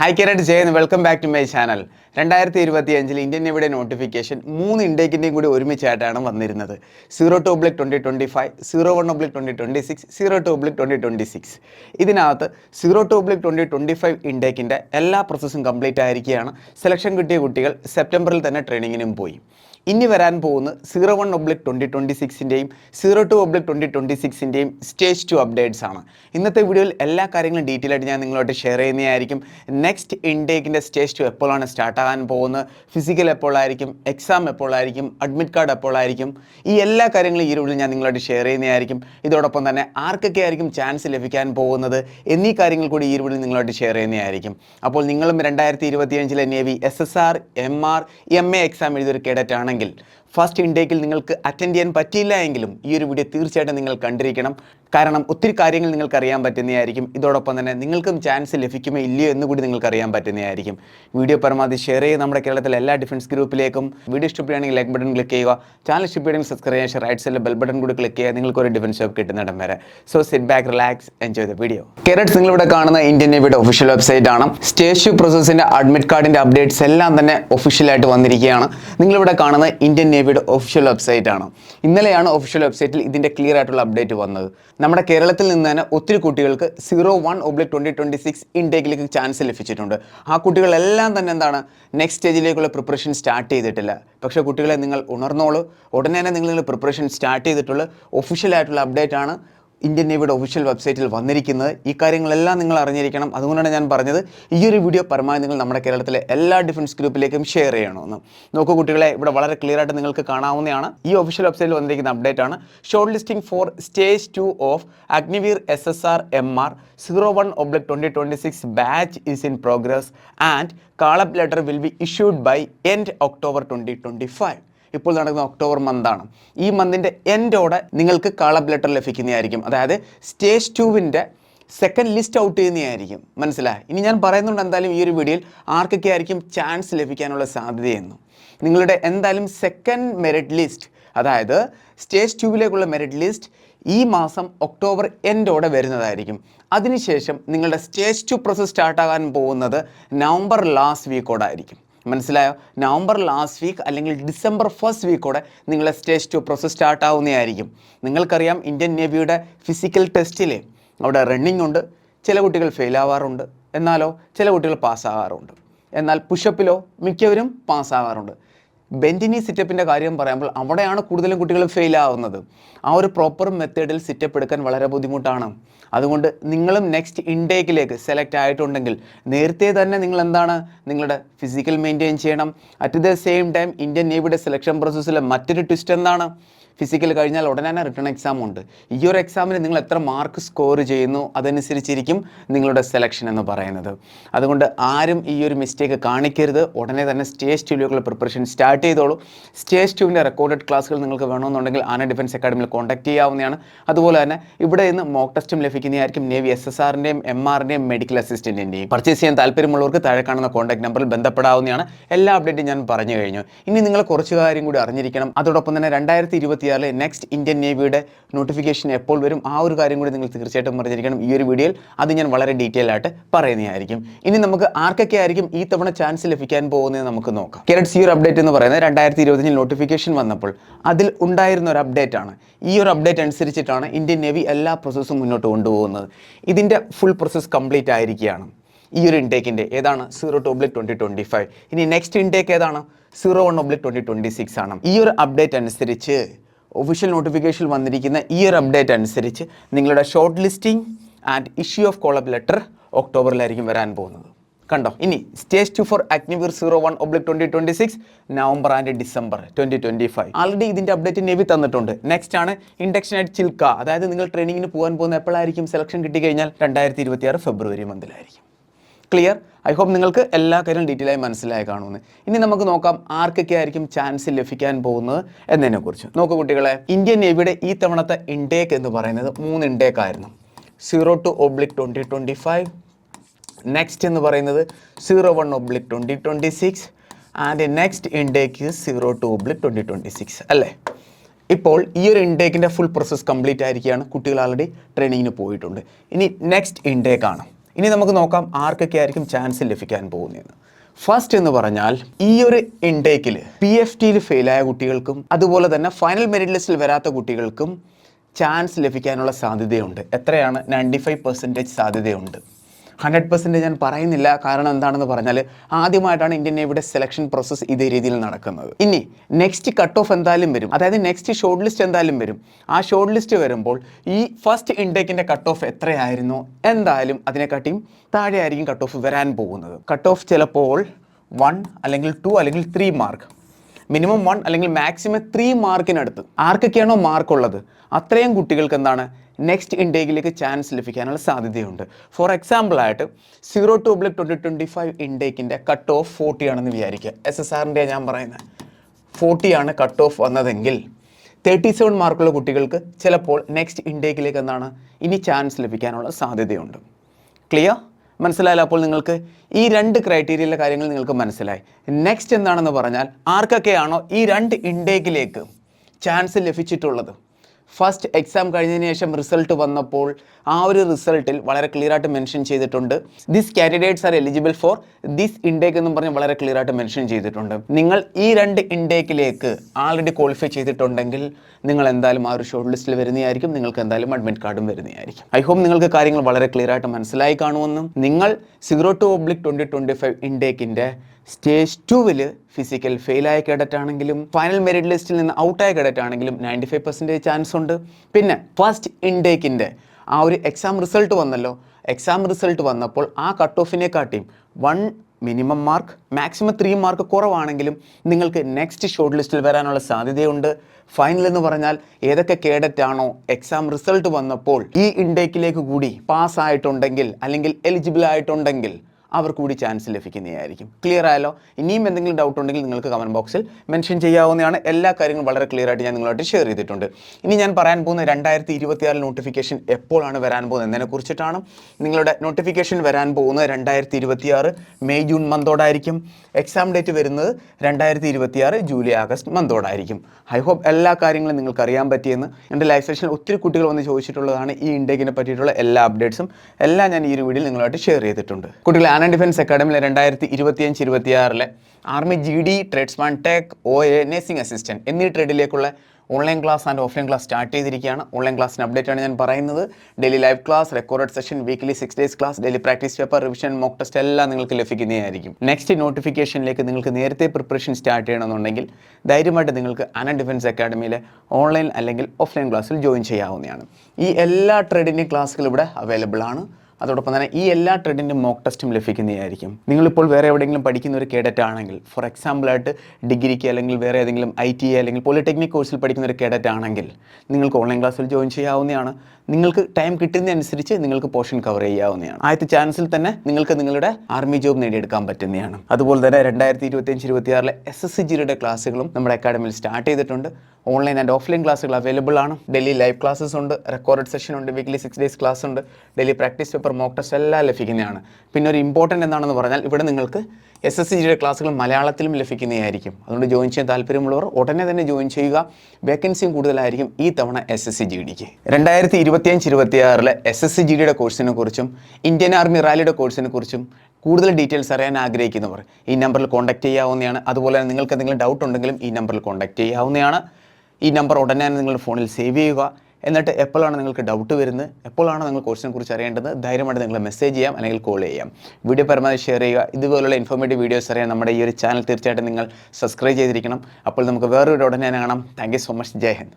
Hi കിരട്ട് Jayan welcome back to my channel രണ്ടായിരത്തി ഇരുപത്തി അഞ്ചിൽ ഇന്ത്യൻ നേവിയുടെ നോട്ടിഫിക്കേഷൻ മൂന്ന് ഇൻഡേക്കിന്റെയും കൂടി ഒരുമിച്ചായിട്ടാണ് വന്നിരുന്നത്. Zero two oblique twenty twenty five zero one oblique twenty twenty six zero two oblique twenty twenty six ഇതിനകത്ത് zero two oblique twenty twenty five ഇൻഡേക്കിന്റെ എല്ലാ പ്രോസസ്സും കംപ്ലീറ്റ് ആയിരിക്കുകയാണ്. സെലക്ഷൻ കിട്ടിയ കുട്ടികൾ സെപ്റ്റംബറിൽ തന്നെ ട്രെയിനിങ്ങിനും പോയി. ഇനി വരാൻ പോകുന്ന zero one oblique twenty twenty സിക്സിന്റെയും zero two oblique twenty twenty സിക്സിന്റെയും stage two updates ആണ്. ഇന്നത്തെ വീഡിയോയിൽ എല്ലാ കാര്യങ്ങളും ഡീറ്റെയിൽ ആയിട്ട് ഞാൻ നിങ്ങളോട്ട് ഷെയർ ചെയ്യുന്നതായിരിക്കും. നെക്സ്റ്റ് ഇൻടേക്കിന്റെ സ്റ്റേജ് ടു എപ്പോഴാണ് സ്റ്റാർട്ട് ആകാൻ പോകുന്നത്? ഫിസിക്കൽ എപ്പോഴായിരിക്കും? എക്സാം എപ്പോഴായിരിക്കും? അഡ്മിറ്റ് കാർഡ് എപ്പോഴായിരിക്കും? ഈ എല്ലാ കാര്യങ്ങളും ഈ വീഡിയോയിൽ ഞാൻ നിങ്ങളോട്ട് ഷെയർ ചെയ്യുന്നതായിരിക്കും. ഇതോടൊപ്പം തന്നെ ആർക്കൊക്കെ ആയിരിക്കും ചാൻസ് ലഭിക്കാൻ പോകുന്നത് എന്നീ കാര്യങ്ങൾ കൂടി ഈ വീഡിയോയിൽ നിങ്ങളോട്ട് ഷെയർ ചെയ്യുന്നതായിരിക്കും. അപ്പോൾ നിങ്ങളും രണ്ടായിരത്തി ഇരുപത്തിയഞ്ചിലെ navy S S R M R M A exam എഴുതിയൊരു cadet ആണെങ്കിൽ ഫസ്റ്റ് ഇൻടേക്കിൽ നിങ്ങൾക്ക് അറ്റൻഡ് ചെയ്യാൻ പറ്റിയില്ല എങ്കിലും ഈ ഒരു വീഡിയോ തീർച്ചയായിട്ടും നിങ്ങൾ കണ്ടിരിക്കണം. കാരണം ഒത്തിരി കാര്യങ്ങൾ നിങ്ങൾക്ക് അറിയാൻ പറ്റുന്നതായിരിക്കും. ഇതോടൊപ്പം തന്നെ നിങ്ങൾക്കും ചാൻസ് ലഭിക്കുമോ ഇല്ലയോ എന്ന് കൂടി നിങ്ങൾക്ക് അറിയാൻ പറ്റുന്നതായിരിക്കും. വീഡിയോ പരമാവധി ഷെയർ ചെയ്ത് നമ്മുടെ കേരളത്തിലെ എല്ലാ ഡിഫൻസ് ഗ്രൂപ്പിലേക്കും വീഡിയോ ഇഷ്ടപ്പെടുകയാണെങ്കിൽ ലൈക്ക് ബട്ടൺ ക്ലിക്ക് ചെയ്യുക. ചാനൽ ഇഷ്ടപ്പെടുകയാണെങ്കിൽ സബ്സ്ക്രൈബ് ചെയ്യാൻ റൈറ്റ് സൈഡിലെ ബെൽ ബട്ടൺ കൂടി ക്ലിക്ക് ചെയ്യുക. നിങ്ങൾക്ക് ഒരു ഡിഫൻസ് ഷോപ്പ് കിട്ടുന്നിടം വരെ. So sit back relax enjoy the video കേരളത്തിൽ നിങ്ങളിവിടെ കാണുന്ന ഇന്ത്യൻ നേവിയുടെ ഒഫീഷ്യൽ വെബ്സൈറ്റ് ആണ്. സ്റ്റേഷ്യൂ പ്രോസസ്സിന്റെ അഡ്മിറ്റ് കാർഡിന്റെ അപ്ഡേറ്റ്സ് എല്ലാം തന്നെ ഒഫീഷ്യലായിട്ട് വന്നിരിക്കുകയാണ്. നിങ്ങളിവിടെ കാണുന്ന ഇന്ത്യൻ നേവിയുടെ ഒഫീഷ്യൽ വെബ്സൈറ്റ് ആണ്. ഇന്നലെയാണ് ഒഫീഷ്യൽ വെബ്സൈറ്റിൽ ഇതിന്റെ ക്ലിയർ ആയിട്ടുള്ള അപ്ഡേറ്റ് വന്നത്. നമ്മുടെ കേരളത്തിൽ നിന്ന് തന്നെ ഒത്തിരി കുട്ടികൾക്ക് zero one oblique twenty twenty six ഇൻടേക്കിലേക്ക് chance ലഭിച്ചിട്ടുണ്ട്. ആ കുട്ടികളെല്ലാം തന്നെ എന്താണ് നെക്സ്റ്റ് സ്റ്റേജിലേക്കുള്ള പ്രിപ്പറേഷൻ സ്റ്റാർട്ട് ചെയ്തിട്ടില്ല. പക്ഷേ കുട്ടികളെ നിങ്ങൾ ഉണർന്നോളൂ. ഉടനെ തന്നെ നിങ്ങൾ പ്രിപ്പറേഷൻ സ്റ്റാർട്ട് ചെയ്തിട്ടുള്ള ഒഫീഷ്യലായിട്ടുള്ള അപ്ഡേറ്റ് ആണ് ഇന്ത്യൻ നേവിയുടെ ഒഫീഷ്യൽ വെബ്സൈറ്റിൽ വന്നിരിക്കുന്നത്. ഈ കാര്യങ്ങളെല്ലാം നിങ്ങൾ അറിഞ്ഞിരിക്കണം. അതുകൊണ്ടാണ് ഞാൻ പറഞ്ഞത് ഈ ഒരു വീഡിയോ പരമാവധി നിങ്ങൾ നമ്മുടെ കേരളത്തിലെ എല്ലാ ഡിഫൻസ് ഗ്രൂപ്പിലേക്കും ഷെയർ ചെയ്യണമെന്ന്. നോക്കൂ കുട്ടികളെ ഇവിടെ വളരെ ക്ലിയർ ആയിട്ട് നിങ്ങൾക്ക് കാണാവുന്നതാണ്. ഈ ഒഫീഷ്യൽ വെബ്സൈറ്റിൽ വന്നിരിക്കുന്ന അപ്ഡേറ്റ് ആണ്. Short listing for stage two of Agniveer S S R M R zero one oblique twenty twenty six batch is in progress and call up letter will be issued by end October twenty twenty five ഇപ്പോൾ നടക്കുന്ന October മന്താണ് ഈ മന്തിന്റെ എൻഡോടെ നിങ്ങൾക്ക് കളബ് letter ലഭിക്കുന്നതായിരിക്കും. അതായത് stage ടുവിന്റെ second list out ചെയ്യുന്നതായിരിക്കും. മനസ്സിലായി? ഇനി ഞാൻ പറയുന്നുണ്ട് എന്തായാലും ഈ ഒരു വീഡിയോയിൽ ആർക്കൊക്കെ ആയിരിക്കും ചാൻസ് ലഭിക്കാനുള്ള സാധ്യതയെന്ന്. നിങ്ങളുടെ എന്തായാലും സെക്കൻഡ് മെറിറ്റ് ലിസ്റ്റ് അതായത് സ്റ്റേജ് ട്യൂബിലേക്കുള്ള മെറിറ്റ് ലിസ്റ്റ് ഈ മാസം ഒക്ടോബർ എൻഡോടെ വരുന്നതായിരിക്കും. അതിനുശേഷം നിങ്ങളുടെ സ്റ്റേജ് ടു പ്രോസസ് സ്റ്റാർട്ടാകാൻ പോകുന്നത് നവംബർ ലാസ്റ്റ് വീക്കോടായിരിക്കും മനസ്സിലായോ? നവംബർ ലാസ്റ്റ് വീക്ക് അല്ലെങ്കിൽ ഡിസംബർ ഫസ്റ്റ് വീക്കോടെ നിങ്ങളെ സ്റ്റേജ് ടു പ്രോസസ് സ്റ്റാർട്ട് ആവുന്നതായിരിക്കും. നിങ്ങൾക്കറിയാം ഇന്ത്യൻ നേവിയുടെ ഫിസിക്കൽ ടെസ്റ്റിൽ അവിടെ റണ്ണിംഗ് ഉണ്ട് ചില കുട്ടികൾ ഫെയിൽ ആവാറുണ്ട്. എന്നാലോ ചില കുട്ടികൾ പാസ്സാകാറുണ്ട് എന്നാൽ പുഷപ്പിലോ മിക്കവരും പാസ്സാകാറുണ്ട് ബെന്റിനി സിറ്റപ്പിന്റെ കാര്യം പറയുമ്പോൾ അവിടെയാണ് കൂടുതലും കുട്ടികൾ ഫെയിൽ ആവുന്നത്. ആ ഒരു പ്രോപ്പർ മെത്തേഡിൽ സിറ്റപ്പ് എടുക്കാൻ വളരെ ബുദ്ധിമുട്ടാണ്. അതുകൊണ്ട് നിങ്ങളും നെക്സ്റ്റ് ഇൻടേക്കിലേക്ക് സെലക്ട് ആയിട്ടുണ്ടെങ്കിൽ നേരത്തെ തന്നെ നിങ്ങൾ എന്താണ്? നിങ്ങളുടെ ഫിസിക്കൽ മെയിന്റെയിൻ ചെയ്യണം. At the same time Indian നേവിയുടെ selection പ്രോസസ്സിലെ മറ്റൊരു ട്വിസ്റ്റ് എന്താണ്? ഫിസിക്കൽ കഴിഞ്ഞാൽ ഉടനെ തന്നെ റിട്ടേൺ എക്സാം ഉണ്ട്. ഈ ഒരു എക്സാമിന് നിങ്ങൾ എത്ര മാർക്ക് സ്കോർ ചെയ്യുന്നു അതനുസരിച്ചിരിക്കും നിങ്ങളുടെ സെലക്ഷൻ എന്ന് പറയുന്നത്. അതുകൊണ്ട് ആരും ഈ ഒരു മിസ്റ്റേക്ക് കാണിക്കരുത്. ഉടനെ തന്നെ സ്റ്റേജ് ടുവിലേക്കുള്ള പ്രിപ്പറേഷൻ സ്റ്റാർട്ട് ചെയ്തോളൂ. സ്റ്റേജ് ടുവിന്റെ റെക്കോർഡഡ് ക്ലാസ്സുകൾ നിങ്ങൾക്ക് വേണമെന്നുണ്ടെങ്കിൽ ആന ഡിഫൻസ് അക്കാഡമിയിൽ കോൺടാക്ട് ചെയ്യാവുന്നതാണ്. അതുപോലെ തന്നെ ഇവിടെ നിന്ന് മോക്ക് ടെസ്റ്റും ലഭിക്കുന്നതായിരിക്കും നേവി എസ് എസ് ആറിന്റെയും എം ആറിന്റെയും മെഡിക്കൽ അസിസ്റ്റന്റിന്റെയും പർച്ചേസ് ചെയ്യാൻ താല്പര്യമുള്ളവർക്ക് താഴെ കാണുന്ന കോൺടാക്ട് നമ്പറിൽ ബന്ധപ്പെടാവുന്നതാണ്. എല്ലാ അപ്ഡേറ്റും ഞാൻ പറഞ്ഞു കഴിഞ്ഞു. ഇനി നിങ്ങൾ കുറച്ച് കാര്യം കൂടി അറിഞ്ഞിരിക്കണം. അതോടൊപ്പം തന്നെ രണ്ടായിരത്തി ഇരുപത്തിയാറിലെ നെക്സ്റ്റ് ഇന്ത്യൻ നേവിയുടെ നോട്ടിഫിക്കേഷൻ എപ്പോൾ വരും? ആ ഒരു കാര്യം കൂടി നിങ്ങൾ തീർച്ചയായിട്ടും പറഞ്ഞിരിക്കണം. ഈ ഒരു വീഡിയോയിൽ അത് ഞാൻ വളരെ ഡീറ്റെയിൽ ആയിട്ട് പറയുന്നതായിരിക്കും. ഇനി നമുക്ക് ആർക്കൊക്കെ ആയിരിക്കും ഈ തവണ ചാൻസ് ലഭിക്കാൻ പോകുന്നത് നമുക്ക് നോക്കാം. കേരറ്റ് സി ഒരു അപ്ഡേറ്റ് എന്ന് പറയുന്നത് രണ്ടായിരത്തി ഇരുപത്തിയഞ്ചിൽ നോട്ടിഫിക്കേഷൻ വന്നപ്പോൾ അതിൽ ഉണ്ടായിരുന്ന ഒരു അപ്ഡേറ്റ് ആണ്. ഈ ഒരു അപ്ഡേറ്റ് അനുസരിച്ചിട്ടാണ് ഇന്ത്യൻ നേവി എല്ലാ പ്രോസസ്സും മുന്നോട്ട് കൊണ്ടുപോകുന്നത്. ഇതിന്റെ ഫുൾ പ്രോസസ്സ് കംപ്ലീറ്റ് ആയിരിക്കുകയാണ്. ഈ ഒരു ഇൻടേക്കിന്റെ ഏതാണ്? Zero two oblique twenty twenty five ഇനി നെക്സ്റ്റ് ഇൻടേക്ക് ഏതാണ്? Zero one oblique twenty twenty six ആണ്. ഈ ഒരു അപ്ഡേറ്റ് അനുസരിച്ച് ഒഫീഷ്യൽ നോട്ടിഫിക്കേഷൻ വന്നിരിക്കുന്ന ഇയർ അപ്ഡേറ്റ് അനുസരിച്ച് നിങ്ങളുടെ short listing and issue of call up letter ഒക്ടോബറിലായിരിക്കും വരാൻ പോകുന്നത്. കണ്ടോ? ഇനി stage two for Agniveer zero one oblique twenty twenty six November and December twenty twenty five already ഇതിന്റെ അപ്ഡേറ്റ് നെവി തന്നിട്ടുണ്ട്. Next ആണ് ഇൻഡക്ഷൻ അറ്റ് ചിൽക്ക അതായത് നിങ്ങൾ ട്രെയിനിങ്ങിന് പോകാൻ പോകുന്ന എപ്പോഴായിരിക്കും സെലക്ഷൻ കിട്ടിക്കഴിഞ്ഞാൽ രണ്ടായിരത്തി ഇരുപത്തിയാറ് ഫെബ്രുവരി മന്തിലായിരിക്കും ക്ലിയർ ഐ ഹോപ്പ് നിങ്ങൾക്ക് എല്ലാ കാര്യവും ഡീറ്റെയിൽ ആയി മനസ്സിലായി കാണുമെന്ന്. ഇനി നമുക്ക് നോക്കാം ആർക്കൊക്കെ ആയിരിക്കും ചാൻസ് ലഭിക്കാൻ പോകുന്നത് എന്നതിനെക്കുറിച്ച്. നോക്കൂ കുട്ടികളെ ഇന്ത്യൻ നേവിയുടെ ഈ തവണത്തെ ഇൻടേക്ക് എന്ന് പറയുന്നത് മൂന്ന് ഇൻടേക്ക് ആയിരുന്നു. Zero two oblique twenty twenty five next എന്ന് പറയുന്നത് zero one oblique twenty twenty six and next intake zero two oblique twenty twenty six അല്ലേ? ഇപ്പോൾ ഈ ഒരു ഇൻടേക്കിന്റെ ഫുൾ പ്രോസസ്സ് കംപ്ലീറ്റ് ആയിരിക്കുകയാണ്. കുട്ടികൾ ആൾറെഡി ട്രെയിനിങ്ങിന് പോയിട്ടുണ്ട്. ഇനി നെക്സ്റ്റ് ഇൻടേക്ക് ആണ്. ഇനി നമുക്ക് നോക്കാം ആർക്കൊക്കെ ആയിരിക്കും ചാൻസ് ലഭിക്കാൻ പോകുന്നതെന്ന്. ഫസ്റ്റ് എന്ന് പറഞ്ഞാൽ ഈ ഒരു ഇൻടേക്കിൽ പി എഫ് ടിയിൽ ഫെയിലായ കുട്ടികൾക്കും അതുപോലെ തന്നെ ഫൈനൽ മെറിറ്റ് ലിസ്റ്റിൽ വരാത്ത കുട്ടികൾക്കും ചാൻസ് ലഭിക്കാനുള്ള സാധ്യതയുണ്ട്. എത്രയാണ്? നയന്റി ഫൈവ് പെർസെന്റേജ് സാധ്യതയുണ്ട്. ഹൺഡ്രഡ് പെർസെന്റേജ് ഞാൻ പറയുന്നില്ല. കാരണം എന്താണെന്ന് പറഞ്ഞാൽ ആദ്യമായിട്ടാണ് ഇന്ത്യൻ നേവിയുടെ സെലക്ഷൻ പ്രോസസ്സ് ഇതേ രീതിയിൽ നടക്കുന്നത്. ഇനി നെക്സ്റ്റ് കട്ട് ഓഫ് എന്തായാലും വരും. അതായത് നെക്സ്റ്റ് ഷോർട്ട് ലിസ്റ്റ് എന്തായാലും വരും. ആ ഷോർട്ട് ലിസ്റ്റ് വരുമ്പോൾ ഈ ഫസ്റ്റ് ഇൻടേക്കിന്റെ കട്ട് ഓഫ് എത്രയായിരുന്നു? എന്തായാലും അതിനെക്കാട്ടിയും താഴെയായിരിക്കും കട്ട് ഓഫ് വരാൻ പോകുന്നത്. കട്ട് ഓഫ് ചിലപ്പോൾ വൺ അല്ലെങ്കിൽ ടു അല്ലെങ്കിൽ ത്രീ മാർക്ക് മിനിമം വൺ അല്ലെങ്കിൽ മാക്സിമം ത്രീ മാർക്കിനടുത്ത് ആർക്കൊക്കെയാണോ മാർക്കുള്ളത് അത്രയും കുട്ടികൾക്ക് എന്താണ്? നെക്സ്റ്റ് ഇൻടേക്കിലേക്ക് ചാൻസ് ലഭിക്കാനുള്ള സാധ്യതയുണ്ട്. ഫോർ എക്സാമ്പിളായിട്ട് സീറോ ടു ബ്ലഡ് ട്വന്റി ട്വന്റി ഫൈവ് ഇൻടേക്കിന്റെ കട്ട് ഓഫ് ഫോർട്ടി ആണെന്ന് വിചാരിക്കുക. എസ് എസ് ആറിന്റെ ഞാൻ പറയുന്നത് ഫോർട്ടിയാണ് കട്ട് ഓഫ് വന്നതെങ്കിൽ തേർട്ടി സെവൻ മാർക്കുള്ള കുട്ടികൾക്ക് ചിലപ്പോൾ നെക്സ്റ്റ് ഇൻടേക്കിലേക്ക് എന്താണ്? ഇനി ചാൻസ് ലഭിക്കാനുള്ള സാധ്യതയുണ്ട്. ക്ലിയർ മനസ്സിലായാലും അപ്പോൾ നിങ്ങൾക്ക് ഈ രണ്ട് ക്രൈറ്റീരിയയിലെ കാര്യങ്ങൾ നിങ്ങൾക്ക് മനസ്സിലായി. നെക്സ്റ്റ് എന്താണെന്ന് പറഞ്ഞാൽ ആർക്കൊക്കെയാണോ ഈ രണ്ട് ഇൻടേക്കിലേക്ക് ചാൻസ് ലഭിച്ചിട്ടുള്ളത്? ഫസ്റ്റ് എക്സാം കഴിഞ്ഞതിന് ശേഷം റിസൾട്ട് വന്നപ്പോൾ ആ ഒരു റിസൾട്ടിൽ വളരെ ക്ലിയർ ആയിട്ട് മെൻഷൻ ചെയ്തിട്ടുണ്ട്. This candidates are eligible for this intake എന്നും പറഞ്ഞ് വളരെ ക്ലിയർ ആയിട്ട് മെൻഷൻ ചെയ്തിട്ടുണ്ട്. നിങ്ങൾ ഈ രണ്ട് ഇൻടേക്കിലേക്ക് ആൾറെഡി ക്വാളിഫൈ ചെയ്തിട്ടുണ്ടെങ്കിൽ നിങ്ങൾ എന്തായാലും ആ ഒരു ഷോർട്ട് ലിസ്റ്റിൽ വരുന്നതായിരിക്കും. നിങ്ങൾക്ക് എന്തായാലും അഡ്മിറ്റ് കാർഡും വരുന്നതായിരിക്കും. ഐ ഹോപ്പ് നിങ്ങൾക്ക് കാര്യങ്ങൾ വളരെ ക്ലിയർ ആയിട്ട് മനസ്സിലായി കാണുമെന്നും. നിങ്ങൾ zero two oblique twenty twenty five ഇൻടേക്കിന്റെ stage ടുവിൽ ഫിസിക്കൽ ഫെയിലായ കേഡറ്റ് ആണെങ്കിലും ഫൈനൽ മെറിറ്റ് ലിസ്റ്റിൽ നിന്ന് ഔട്ടായ കേഡറ്റ് ആണെങ്കിലും നയന്റി ഫൈവ് പെർസെന്റേജ് ചാൻസ് ഉണ്ട് പിന്നെ ഫസ്റ്റ് ഇൻടേക്കിന്റെ ആ ഒരു എക്സാം റിസൾട്ട് വന്നല്ലോ. എക്സാം റിസൾട്ട് വന്നപ്പോൾ ആ കട്ട് ഓഫിനെ കാട്ടിയും one minimum mark maximum three mark കുറവാണെങ്കിലും നിങ്ങൾക്ക് നെക്സ്റ്റ് ഷോർട്ട് ലിസ്റ്റിൽ വരാനുള്ള സാധ്യതയുണ്ട്. ഫൈനൽ എന്ന് പറഞ്ഞാൽ ഏതൊക്കെ കേഡറ്റ് ആണോ എക്സാം റിസൾട്ട് വന്നപ്പോൾ ഈ ഇൻടേക്കിലേക്ക് കൂടി പാസ് ആയിട്ടുണ്ടെങ്കിൽ അല്ലെങ്കിൽ എലിജിബിൾ ആയിട്ടുണ്ടെങ്കിൽ അവർക്ക് കൂടി ചാൻസ് ലഭിക്കുന്നതായിരിക്കും. ക്ലിയർ ആയല്ലോ? ഇനിയും എന്തെങ്കിലും ഡൗട്ട് ഉണ്ടെങ്കിൽ നിങ്ങൾക്ക് കമന്റ് ബോക്സിൽ മെൻഷൻ ചെയ്യാവുന്നതാണ്. എല്ലാ കാര്യങ്ങളും വളരെ ക്ലിയർ ആയിട്ട് ഞാൻ നിങ്ങളായിട്ട് ഷെയർ ചെയ്തിട്ടുണ്ട്. ഇനി ഞാൻ പറയാൻ പോകുന്ന രണ്ടായിരത്തി ഇരുപത്തിയാറ് നോട്ടിഫിക്കേഷൻ എപ്പോഴാണ് വരാൻ പോകുന്നത്? എന്നതിനെ കുറിച്ചിട്ടാണ് നിങ്ങളുടെ നോട്ടിഫിക്കേഷൻ വരാൻ പോകുന്നത് രണ്ടായിരത്തി ഇരുപത്തിയാറ് മെയ് ജൂൺ മന്തോടായിരിക്കും എക്സാം ഡേറ്റ് വരുന്നത് രണ്ടായിരത്തി ഇരുപത്തിയാറ് ജൂലൈ ആഗസ്റ്റ് മന്തോടായിരിക്കും ഐ ഹോപ്പ് എല്ലാ കാര്യങ്ങളും നിങ്ങൾക്ക് അറിയാൻ പറ്റിയെന്ന്. എന്റെ ലൈഫ് സെഷനിൽ ഒത്തിരി കുട്ടികൾ വന്ന് ചോദിച്ചിട്ടുള്ളതാണ് ഈ ഇൻഡേക്കിനെ പറ്റിയിട്ടുള്ള എല്ലാ അപ്ഡേറ്റ്സും എല്ലാം ഞാൻ ഈ ഒരു വീഡിയോയിൽ നിങ്ങളായിട്ട് ഷെയർ ചെയ്തിട്ടുണ്ട്. കുട്ടികൾ ആന ഡിഫൻസ് അക്കാഡമിയിലെ രണ്ടായിരത്തി ഇരുപത്തിയഞ്ച് ഇരുപത്തിയാറിലെ army G D tradesman tech O A nursing assistant എന്നീ ട്രേഡിലേക്കുള്ള online class and offline class start ചെയ്തിരിക്കുകയാണ്. ഓൺലൈൻ ക്ലാസ്സിന് അപ്ഡേറ്റ് ആണ് ഞാൻ പറയുന്നത്. Daily live class record session weekly six days class daily practice paper revision mock test എല്ലാം നിങ്ങൾക്ക് ലഭിക്കുന്നതായിരിക്കും. Next നോട്ടിഫിക്കേഷനിലേക്ക് നിങ്ങൾക്ക് നേരത്തെ പ്രിപ്പറേഷൻ സ്റ്റാർട്ട് ചെയ്യണമെന്നുണ്ടെങ്കിൽ ധൈര്യമായിട്ട് നിങ്ങൾക്ക് അനൻ ഡിഫൻസ് അക്കാഡമിയിലെ ഓൺലൈൻ അല്ലെങ്കിൽ ഓഫ്ലൈൻ ക്ലാസ്സിൽ ജോയിൻ ചെയ്യാവുന്നതാണ്. ഈ എല്ലാ ട്രേഡിന്റെയും ക്ലാസ്സുകൾ ഇവിടെ അവൈലബിൾ ആണ്. അതോടൊപ്പം തന്നെ ഈ എല്ലാ ട്രെഡിന്റെ മോക്ക് ടെസ്റ്റും ലഭിക്കുന്നതായിരിക്കും. നിങ്ങളിപ്പോൾ വേറെ എവിടെയെങ്കിലും പഠിക്കുന്ന ഒരു കേഡറ്റ് ആണെങ്കിൽ ഫോർ എക്സാമ്പിളായിട്ട് ഡിഗ്രിക്ക് അല്ലെങ്കിൽ വേറെ ഏതെങ്കിലും ഐ ടി അല്ലെങ്കിൽ പോളിടെക്നിക് കോഴ്സിൽ പഠിക്കുന്ന ഒരു കേഡറ്റ് ആണെങ്കിൽ നിങ്ങൾക്ക് ഓൺലൈൻ ക്ലാസ്സിൽ ജോയിൻ ചെയ്യാവുന്നതാണ്. നിങ്ങൾക്ക് ടൈം കിട്ടുന്നതനുസരിച്ച് നിങ്ങൾക്ക് പോർഷൻ കവർ ചെയ്യാവുന്നതാണ്. ആദ്യത്തെ ചാൻസിൽ തന്നെ നിങ്ങൾക്ക് നിങ്ങളുടെ ആർമി ജോബ് നേടിയെടുക്കാൻ പറ്റുന്നതാണ്. അതുപോലെ തന്നെ രണ്ടായിരത്തി ഇരുപത്തിയഞ്ച് ഇരുപത്തിയാറിലെ എസ് എസ് സി ജിയുടെ ക്ലാസ്സുകളും നമ്മുടെ അക്കാഡമിയിൽ സ്റ്റാർട്ട് ചെയ്തിട്ടുണ്ട്. ഓൺലൈൻ ആൻഡ് ഓഫ്ലൈൻ ക്ലാസ്സുകൾ അവൈലബിൾ ആണ്. ഡെയിലി ലൈവ് ക്ലാസ്സസ് ഉണ്ട് റെക്കോർഡ് സെഷൻ ഉണ്ട് വീക്ക്ലി സിക്സ് ഡേയ്സ് ക്ലാസ് ഉണ്ട്. Daily practice paper mock test എല്ലാം ലഭിക്കുന്നതാണ്. പിന്നെ ഒരു ഇമ്പോർട്ടന്റ് എന്താണെന്ന് പറഞ്ഞാൽ ഇവിടെ നിങ്ങൾക്ക് എസ് എസ് സി ജിയുടെ ക്ലാസ്സുകൾ മലയാളത്തിലും ലഭിക്കുന്നതായിരിക്കും. അതുകൊണ്ട് ജോയിൻ ചെയ്യാൻ താല്പര്യമുള്ളവർ ഉടനെ തന്നെ ജോയിൻ ചെയ്യുക. വേക്കൻസിയും കൂടുതലായിരിക്കും ഈ തവണ എസ് എസ് സി ജി ഡിക്ക് രണ്ടായിരത്തി ഇരുപത്തിയഞ്ച് ഇരുപത്തിയാറിലെ എസ് എസ് സി ജി ഡിയുടെ കോഴ്സിനെ കുറിച്ചും ഇന്ത്യൻ ആർമി റാലിയുടെ കോഴ്സിനെ കുറിച്ചും കൂടുതൽ ഡീറ്റെയിൽസ് അറിയാൻ ആഗ്രഹിക്കുന്നവർ ഈ നമ്പറിൽ കോൺടാക്ട് ചെയ്യാവുന്നതാണ്. അതുപോലെ തന്നെ നിങ്ങൾക്ക് എന്തെങ്കിലും ഡൗട്ട് ഉണ്ടെങ്കിലും ഈ നമ്പറിൽ കോൺടാക്ട് ചെയ്യാവുന്നതാണ്. ഈ നമ്പർ ഉടനെ നിങ്ങളുടെ ഫോണിൽ സേവ് ചെയ്യുക. എന്നിട്ട് എപ്പോഴാണ് നിങ്ങൾക്ക് ഡൗട്ട് വരുന്നത്? എപ്പോഴാണ് നിങ്ങൾ കോഴ്സിനെ കുറിച്ച് അറിയേണ്ടത്? ധൈര്യമായിട്ട് നിങ്ങൾ മെസ്സേജ് ചെയ്യാം അല്ലെങ്കിൽ കോൾ ചെയ്യാം. വീഡിയോ പരമാവധി ഷെയർ ചെയ്യുക. ഇതുപോലുള്ള ഇൻഫോർമേറ്റീവ് വീഡിയോസ് അറിയാൻ നമ്മുടെ ഈ ഒരു ചാനൽ തീർച്ചയായിട്ടും നിങ്ങൾ സബ്സ്ക്രൈബ് ചെയ്തിരിക്കണം. അപ്പോൾ നമുക്ക് വേറൊരു ഉടനെ കാണാം. Thank so much Jai Hind.